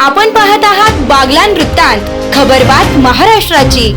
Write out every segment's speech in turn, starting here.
आपण पाहत आहात बागलान वृत्तांत खबरबात महाराष्ट्राची.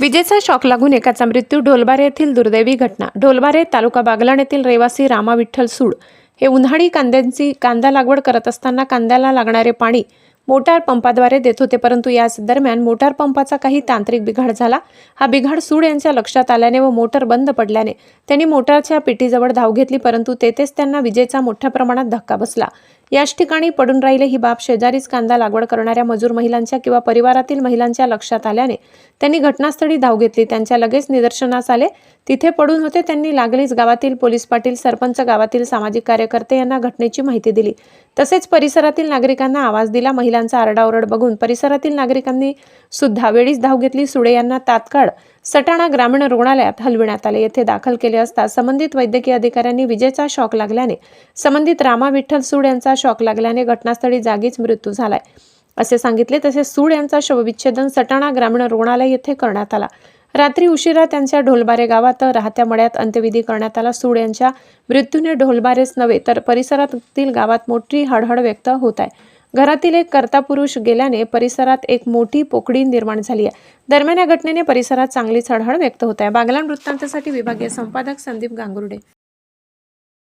विजेचा शॉक लागून एकाचा मृत्यू ढोलबारे येथील दुर्दैवी घटना. ढोलबारे तालुका बागलाण येथील रहिवासी रामा विठ्ठल सूड हे उन्हाळी कांद्यांची कांदा लागवड करत असताना कांद्याला लागणारे पाणी मोटार पंपाद्वारे देत होते परंतु याच दरम्यान मोटार पंपाचा काही तांत्रिक बिघाड झाला. हा बिघाड सूड यांच्या लक्षात आल्याने व मोटर बंद पडल्याने त्यांनी मोटारच्या पिटीजवळ धाव घेतली परंतु तेथेच त्यांना विजेचा मोठ्या प्रमाणात धक्का बसला. याच ठिकाणी पडून राहिले ही बाब शेजारीच कांदा लागवड करणाऱ्या मजूर महिलांच्या किंवा परिवारातील महिलांच्या लक्षात आल्याने त्यांनी घटनास्थळी धाव घेतली. त्यांच्या लगेच निदर्शनास आले. तिथे पडून होते त्यांनी लागलीच गावातील पोलीस पाटील सरपंच गावातील सामाजिक कार्यकर्ते यांना घटनेची माहिती दिली. तसेच परिसरातील नागरिकांना आवाज दिला. महिलांचा आरडाओरड बघून परिसरातील नागरिकांनी सुद्धा वेळीच धाव घेतली. सुडे यांना तात्काळ सटाणा ग्रामीण रुग्णालयात हलविण्यात आले. येथे दाखल केले असता संबंधित वैद्यकीय अधिकाऱ्यांनी विजेचा शॉक लागल्याने संबंधित रामा विठ्ठल सूड यांचा शॉक लागल्याने घटनास्थळी जागीच मृत्यू झालाय. असे सांगितले तसे सूड यांचा शवविच्छेदन सटाणा ग्रामीण रुग्णालय येथे करण्यात आला. रात्री उशिरा त्यांच्या ढोलबारे गावात राहत्या मळ्यात अंत्यविधी करण्यात आला. सूड यांच्या मृत्यूने ढोलबारेच नव्हे तर परिसरातील गावात मोठी हळहळ व्यक्त होत आहे. घरातील एक कर्ता पुरुष गेल्याने परिसरात एक मोठी पोकळी निर्माण झाली आहे. दरम्यान या घटनेने परिसरात चांगली हळहळ व्यक्त होत आहे. बागलान वृत्तांतासाठी विभागीय संपादक संदीप गांगुर्डे.